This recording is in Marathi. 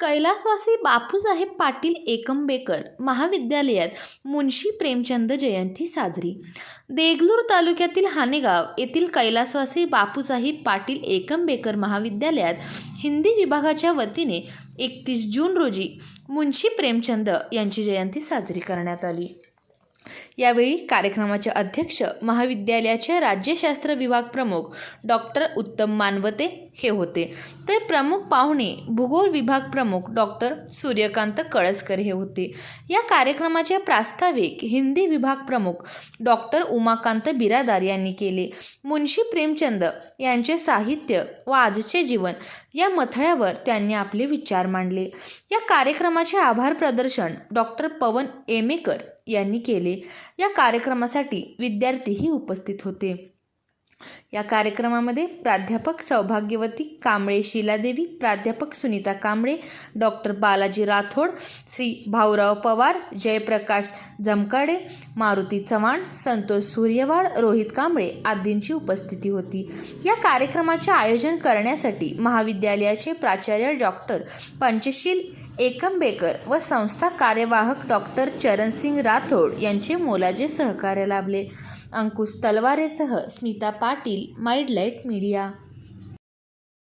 कैलासवासी बापूसाहेब पाटील एकंबेकर महाविद्यालयात मुन्शी प्रेमचंद जयंती साजरी. देगलूर तालुक्यातील हानेगाव येथील कैलासवासी बापूसाहेब पाटील एकंबेकर महाविद्यालयात हिंदी विभागाच्या वतीने एकतीस जून रोजी मुन्शी प्रेमचंद यांची जयंती साजरी करण्यात आली. यावेळी कार्यक्रमाचे अध्यक्ष महाविद्यालयाचे राज्यशास्त्र विभाग प्रमुख डॉक्टर उत्तम मानवते हे होते. तर प्रमुख पाहुणे भूगोल विभाग प्रमुख डॉक्टर सूर्यकांत कळसकर हे होते. या कार्यक्रमाचे प्रास्ताविक हिंदी विभाग प्रमुख डॉक्टर उमाकांत बिरादार यांनी केले. मुन्शी प्रेमचंद यांचे साहित्य व आजचे जीवन या मथळ्यावर त्यांनी आपले विचार मांडले. या कार्यक्रमाचे आभार प्रदर्शन डॉक्टर पवन एमेकर यांनी केले. या कार्यक्रमासाठी विद्यार्थीही उपस्थित होते. या कार्यक्रमामध्ये प्राध्यापक सौभाग्यवती कांबळे शिलादेवी प्राध्यापक सुनीता कांबळे डॉक्टर बालाजी राठोड श्री भाऊराव पवार जयप्रकाश जमकाडे मारुती चव्हाण संतोष सूर्यवाड रोहित कांबळे आदींची उपस्थिती होती. या कार्यक्रमाचे आयोजन करण्यासाठी महाविद्यालयाचे प्राचार्य डॉक्टर पंचशील एकंबेकर व संस्था कार्यवाहक डॉक्टर चरणसिंग राठोड यांचे मोलाचे सहकार्य लाभले. अंकुश तलवारेसह स्मिता पाटील माइडलाईट मीडिया.